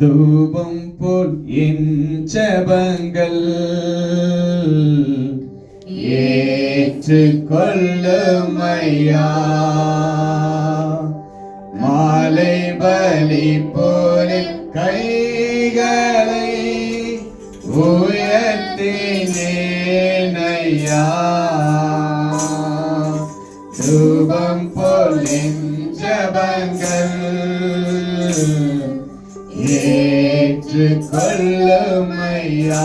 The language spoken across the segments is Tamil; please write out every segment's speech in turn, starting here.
தூபம் போல் என் ஜபங்கள் ஏற்றுக்கொள்ளுமையா? மாலை பலி போலில் கைகளை உயர்த்தினேனையா தூபம் போல் என் ஜபங்கள் ஏற்றுக்கொள்ளுமையா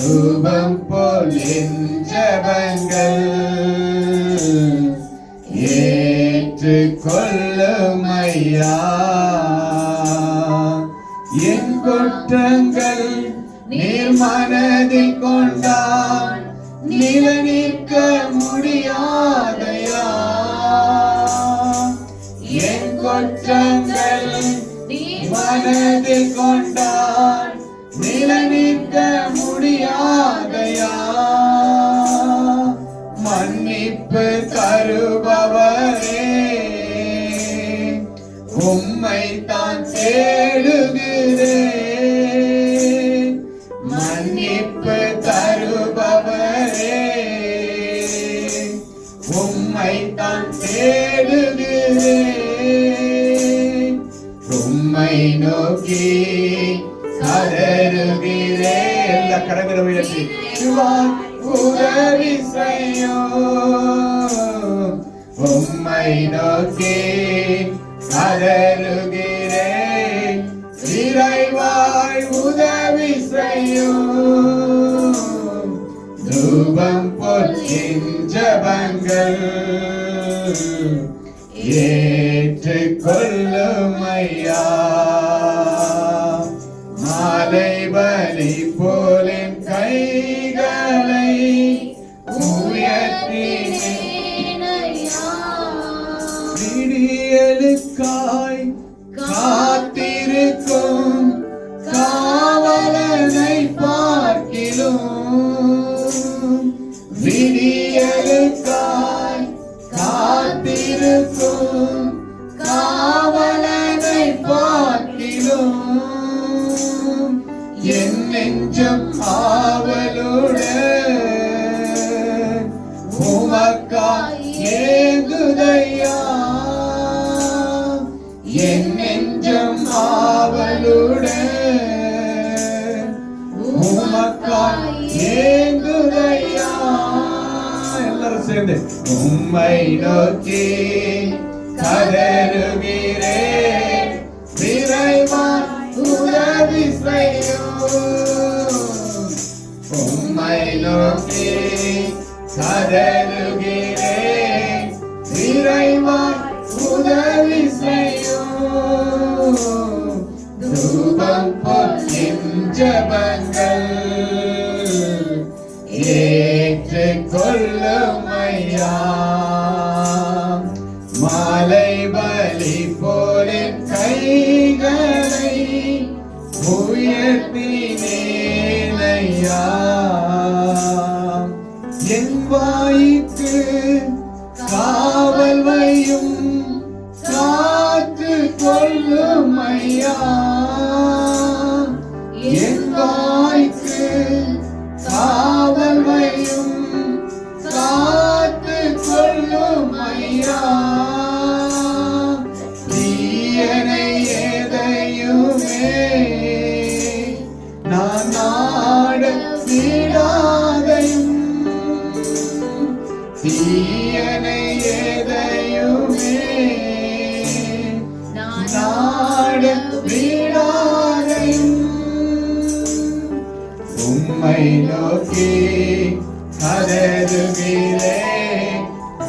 ரூபம் போல் என் ஜபங்கள் ஏற்றுக்கொள்ளுமையா? என் குற்றங்கள் நீர் மனதில் கொண்டால் நில நிற்க முடியாதையா? என் குற்றங்கள் மனதில் கொண்ட மன்னிப்பு தருபவரே. உம்மை தான் தேடுகிறேன். உம்மை நோக்கி கதறுகிறேன். எல்லா கடற்கரை உயர்த்தி சிவாய் உதவி செய்யும். உம்மை நோக்கி கதறுகிறேன். இறைவாய் உதவி செய்யும். தூபம் போல் என் ஜபங்கள் ஏற்றுக்கொள்ளுமையா மாலை பலி போலே ஏங்குதையா என் நெஞ்சம் ஆவலுடன் உமக்காய் ஏங்குதையா. எல்லாரும் சேர்ந்து உம்மை நோக்கி கதறுகிறேன் விரைவாய் உதவி செய்யும் உம்மை நோக்கி கதறுகிறேன் விரைவாய் உதவி செய்யும் தூபம் பொன்னின் ஜபங்கள் ஏற்றுக்கொள்ளுமையா? மாலை பலி போலின் கைகளை உயர்த்தினேனையா? என் வாய்க்கு காவல் வையும் காத்து கொள்ளும் ஐயா. என் வாய்க்கு காவல் வையும் காத்து கொள்ளும் ஐயா. தீயனை எதையுமே நான் நாட விடாதையும் தீயனை எதையுமே நாட விடாதையும் உம்மை நோக்கி கதறுகிறேன்.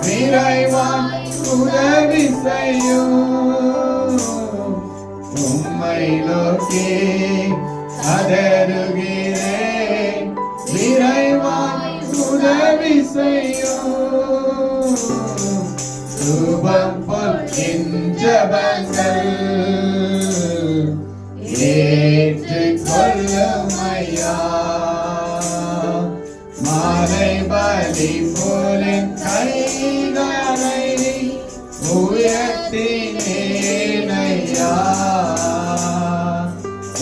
விரைவாய் உதவி செய்யும் உம்மை நோக்கி கதறுகிறேன். விரைவாய் உதவி செய்யும் ரூபம் பொற்கின்றவங்கள் ஏற்றுக் கொள்ளும் ஐயா மாலை பலி போலின் கைகளை உயர்த்தினேனையா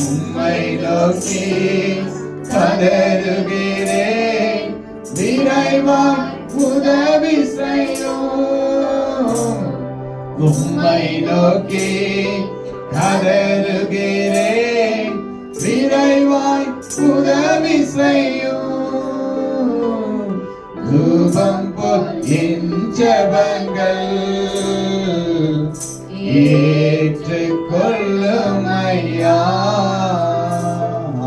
உம்மை நோக்கி கதறுகிறேன் உம்மை நோக்கி கதறுகிறேன் விரைவாய் உதவி செய்யும் ரூபம் பொன் ஜபங்கள்